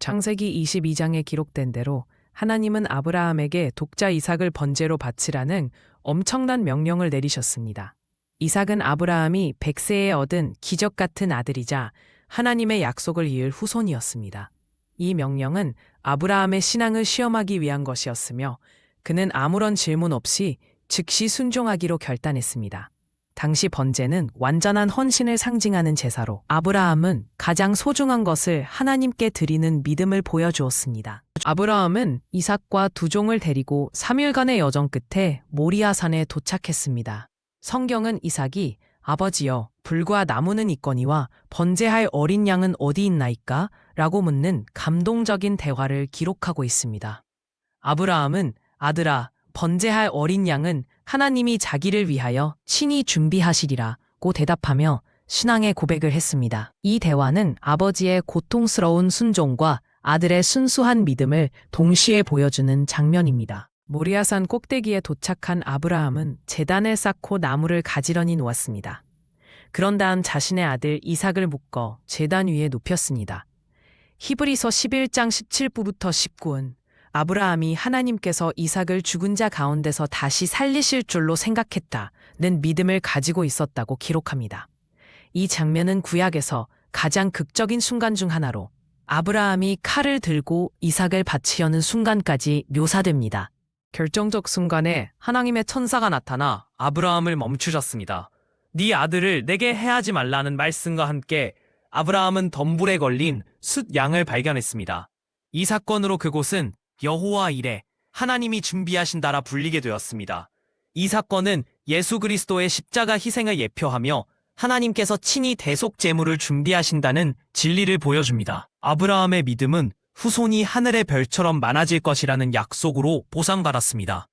창세기 22장에 기록된 대로 하나님은 아브라함에게 독자 이삭을 번제로 바치라는 엄청난 명령을 내리셨습니다. 이삭은 아브라함이 100세에 얻은 기적 같은 아들이자 하나님의 약속을 이을 후손이었습니다. 이 명령은 아브라함의 신앙을 시험하기 위한 것이었으며 그는 아무런 질문 없이 즉시 순종하기로 결단했습니다. 당시 번제는 완전한 헌신을 상징하는 제사로 아브라함은 가장 소중한 것을 하나님께 드리는 믿음을 보여주었습니다. 아브라함은 이삭과 두 종을 데리고 3일간의 여정 끝에 모리아산에 도착했습니다. 성경은 이삭이 아버지여 불과 나무는 있거니와 번제할 어린 양은 어디 있나이까? 라고 묻는 감동적인 대화를 기록하고 있습니다. 아브라함은 아들아 번제할 어린 양은 하나님이 자기를 위하여 친히 준비하시리라고 대답하며 신앙의 고백을 했습니다. 이 대화는 아버지의 고통스러운 순종과 아들의 순수한 믿음을 동시에 보여주는 장면입니다. 모리아산 꼭대기에 도착한 아브라함은 재단을 쌓고 나무를 가지런히 놓았습니다. 그런 다음 자신의 아들 이삭을 묶어 재단 위에 높였습니다. 히브리서 11장 17부부터 19은 아브라함이 하나님께서 이삭을 죽은 자 가운데서 다시 살리실 줄로 생각했다는 믿음을 가지고 있었다고 기록합니다. 이 장면은 구약에서 가장 극적인 순간 중 하나로 아브라함이 칼을 들고 이삭을 바치려는 순간까지 묘사됩니다. 결정적 순간에 하나님의 천사가 나타나 아브라함을 멈추셨습니다. 네 아들을 내게 해하지 말라는 말씀과 함께 아브라함은 덤불에 걸린 숫 양을 발견했습니다. 이 사건으로 그곳은 여호와 이레 하나님이 준비하신다라 불리게 되었습니다. 이 사건은 예수 그리스도의 십자가 희생을 예표하며 하나님께서 친히 대속 제물을 준비하신다는 진리를 보여줍니다. 아브라함의 믿음은 후손이 하늘의 별처럼 많아질 것이라는 약속으로 보상받았습니다.